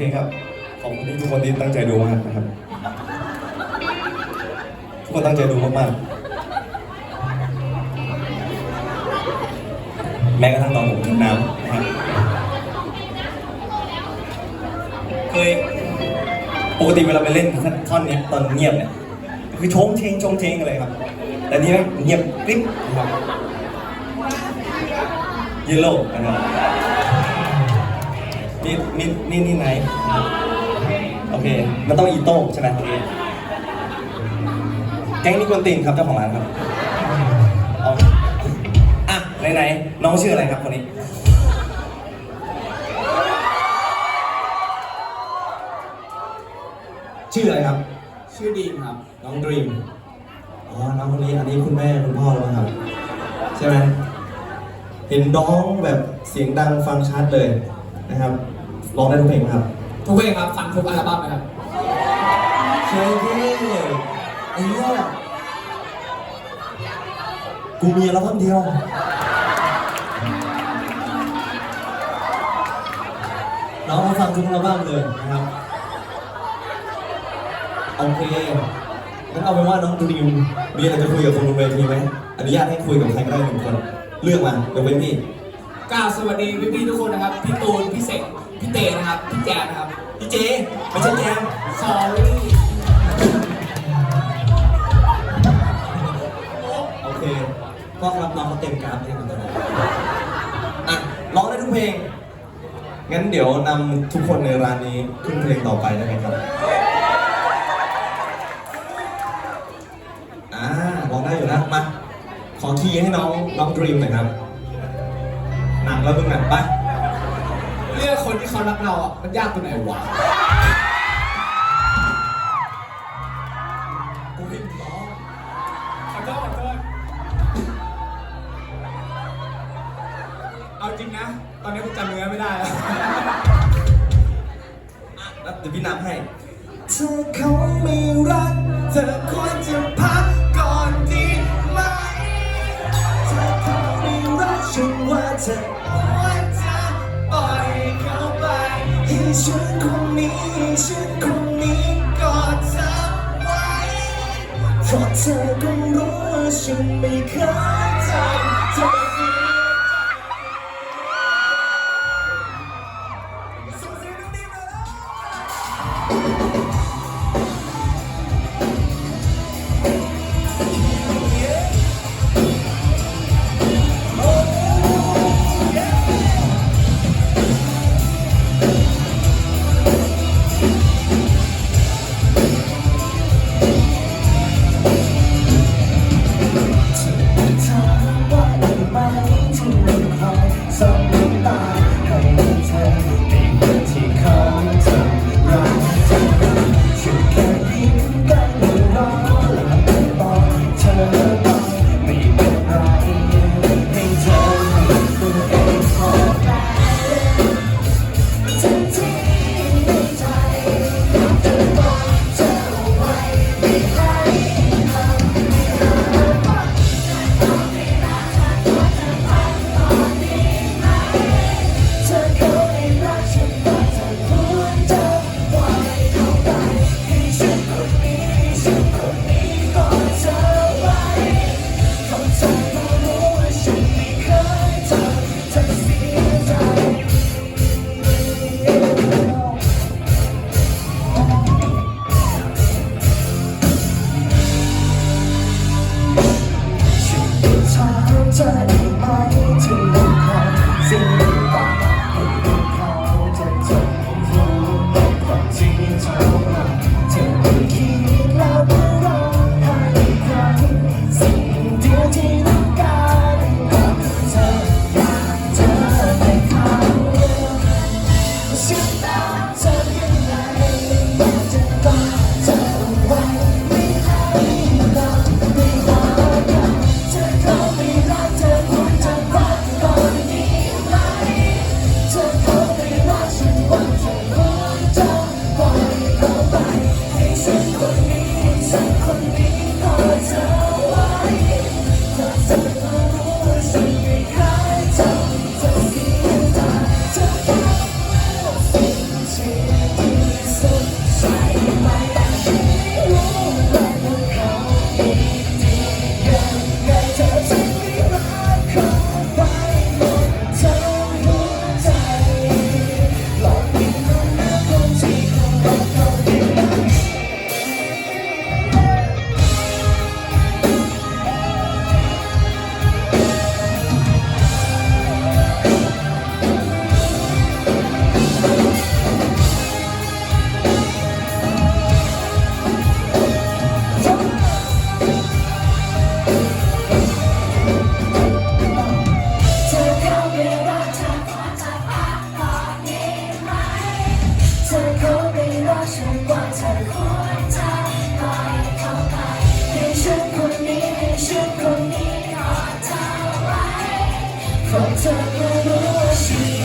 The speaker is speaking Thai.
เคครับขอบคุณที่ทุกคนที่ตั้งใจดูมากนะครับ ทุกคนตั้งใจดูมากๆแม้กระทั่งตอนผมกินน้ำนะครับเคยปกติเวลาไปเล่นท่อนนี้ตอนเงียบเนี่ยคือชงเชงชงเชงอะไรครับแต่นี่เงียบกริ๊บนะครับยิโลนะครับ นี่นี่นี่นี่ไหนนะครับโอเค มันต้องอีโต้ใช่ไหมโอเคแก๊งนี้กวนตีนครับเจ้าของร้านครับเอาอะไหนๆน้องชื่ออะไรครับคนนี้ชื่ออะไรครับ ชื่อดีมครับ น้องดรีม อ๋อ น้องคนนี้ อันนี้คุณแม่คุณพ่อแล้วมั้งครับ ใช่ไหม เห็นน้องแบบเสียงดังฟังชัดเลยนะครับ ร้องได้ทุกเพลงไหมครับทุกเพลงครับฟังทุกอัลบั้มนะครับเช่เท่ไอ้เนี่ยกูมีอัลบั้มเดียวน้องมาฟังทุกอัลบั้มเลยนะครับโอเคงั้นเอาเป็นว่าน้องดรีมมีอะไรจะคุยกับคนบนเวทีไหมอนุญาตให้คุยกับใครก็ได้หนึ่งคน เลือกมายกเว้นพี่กล่าวสวัสดีพี่ๆทุกคนนะครับ พี่ตูน พี่เสก พี่เตนะครับพี่แจมนะครับพี่เจไม่ใช่แจมสอรี่โอเคก็ครับน้องเขาเต็มกราฟเลยครับตอนนี้อะร้องได้ทุกเพลง งั้นเดี๋ยวนำทุกคนในร้านนี้ขึ้นเพลงต่อไปได้ไหมครับอ่าร้องได้อยู่นะมาขอคีย์ให้น้องน้องดรีมหน่อยครับหนักแล้วมึงหนักปะเลือกคนที่ เขารักเราอะมันยากตรงไหนวะกูไม่ร้องขอโทษขอโทษเอาจริงนะ ตอนนี้กูจำเนื้อไม่ได้แล้วแล้วเดี๋ยวพี่นับให้ เธอเขาไม่รัก เธอควรจะพักก่อนดีไหม เธอเขาไม่รักฉันว่าเธอ ฉันคนนี้ฉันคนนี้กอดเธอไว้เพราะเธอคงรู้ว่าฉันไม่เคยทำเธอ 걱정은 없이